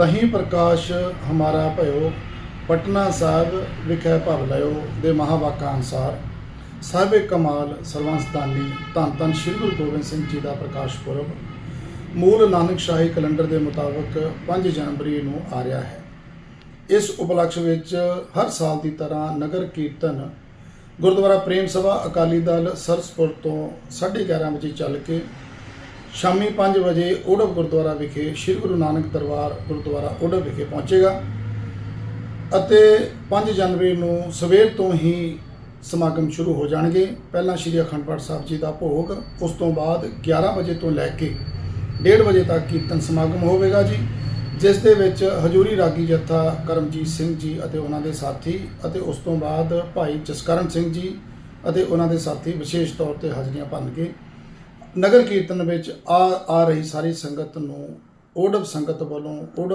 ਤਹੀਂ ਪ੍ਰਕਾਸ਼ ਹਮਾਰਾ ਭਇਓ, ਪਟਨਾ ਸਾਹਿਬ ਵਿਖੇ ਭਵ ਲਿਓ ਦੇ ਮਹਾਵਾਕਾਂ ਅਨੁਸਾਰ। ਸਾਹਿਬ ਕਮਾਲ, ਸਰਵੰਸਦਾਨੀ, ਧੰਨ ਧੰਨ ਸ੍ਰੀ ਗੁਰੂ ਗੋਬਿੰਦ ਸਿੰਘ ਜੀ ਦਾ ਪ੍ਰਕਾਸ਼ ਪੁਰਬ ਮੂਲ ਨਾਨਕ ਸ਼ਾਹੀ ਕੈਲੰਡਰ ਦੇ ਮੁਤਾਬਕ 5 ਜਨਵਰੀ ਨੂੰ ਆ ਰਿਹਾ ਹੈ। ਇਸ ਉਪਲਕਸ਼ ਵਿੱਚ ਹਰ ਸਾਲ ਦੀ ਤਰ੍ਹਾਂ ਨਗਰ ਕੀਰਤਨ, ਗੁਰਦੁਆਰਾ ਪ੍ਰੇਮ ਸਭਾ ਅਕਾਲੀ ਦਲ ਸਰਸਪੁਰ ਤੋਂ 11:30 ਵਜੇ ਚੱਲ ਕੇ ਸ਼ਾਮੀ 5 ਵਜੇ ਓੜਵ ਗੁਰਦੁਆਰਾ ਵਿਖੇ ਸ੍ਰੀ ਗੁਰੂ ਨਾਨਕ ਦਰਬਾਰ ਗੁਰਦੁਆਰਾ ਓੜਵ ਵਿਖੇ ਪਹੁੰਚੇਗਾ ਅਤੇ 5 ਜਨਵਰੀ ਨੂੰ ਸਵੇਰ ਤੋਂ ਹੀ ਸਮਾਗਮ ਸ਼ੁਰੂ ਹੋ ਜਾਣਗੇ। ਪਹਿਲਾਂ ਸ੍ਰੀ ਅਖੰਡ ਪਾਠ ਸਾਹਿਬ ਜੀ ਦਾ ਭੋਗ, ਉਸ ਤੋਂ ਬਾਅਦ 11 ਵਜੇ ਤੋਂ ਲੈ ਕੇ 1:30 ਵਜੇ ਤੱਕ ਕੀਰਤਨ ਸਮਾਗਮ ਹੋਵੇਗਾ ਜੀ, ਜਿਸ ਦੇ ਵਿੱਚ ਹਜੂਰੀ ਰਾਗੀ ਜੱਥਾ ਕਰਮਜੀਤ ਸਿੰਘ ਜੀ ਅਤੇ ਉਹਨਾਂ ਦੇ ਸਾਥੀ ਅਤੇ ਉਸ ਤੋਂ ਬਾਅਦ ਭਾਈ ਜਸਕਰਨ ਸਿੰਘ ਜੀ ਅਤੇ ਉਹਨਾਂ ਦੇ ਸਾਥੀ ਵਿਸ਼ੇਸ਼ ਤੌਰ ਤੇ ਹਾਜ਼ਰੀਆਂ ਭਰਨਗੇ ਨਗਰ ਕੀਰਤਨ ਵਿੱਚ ਆ ਆ ਰਹੀ ਸਾਰੀ ਸੰਗਤ ਨੂੰ ਓਡਵ ਸੰਗਤ ਵੱਲੋਂ ਓਡਵ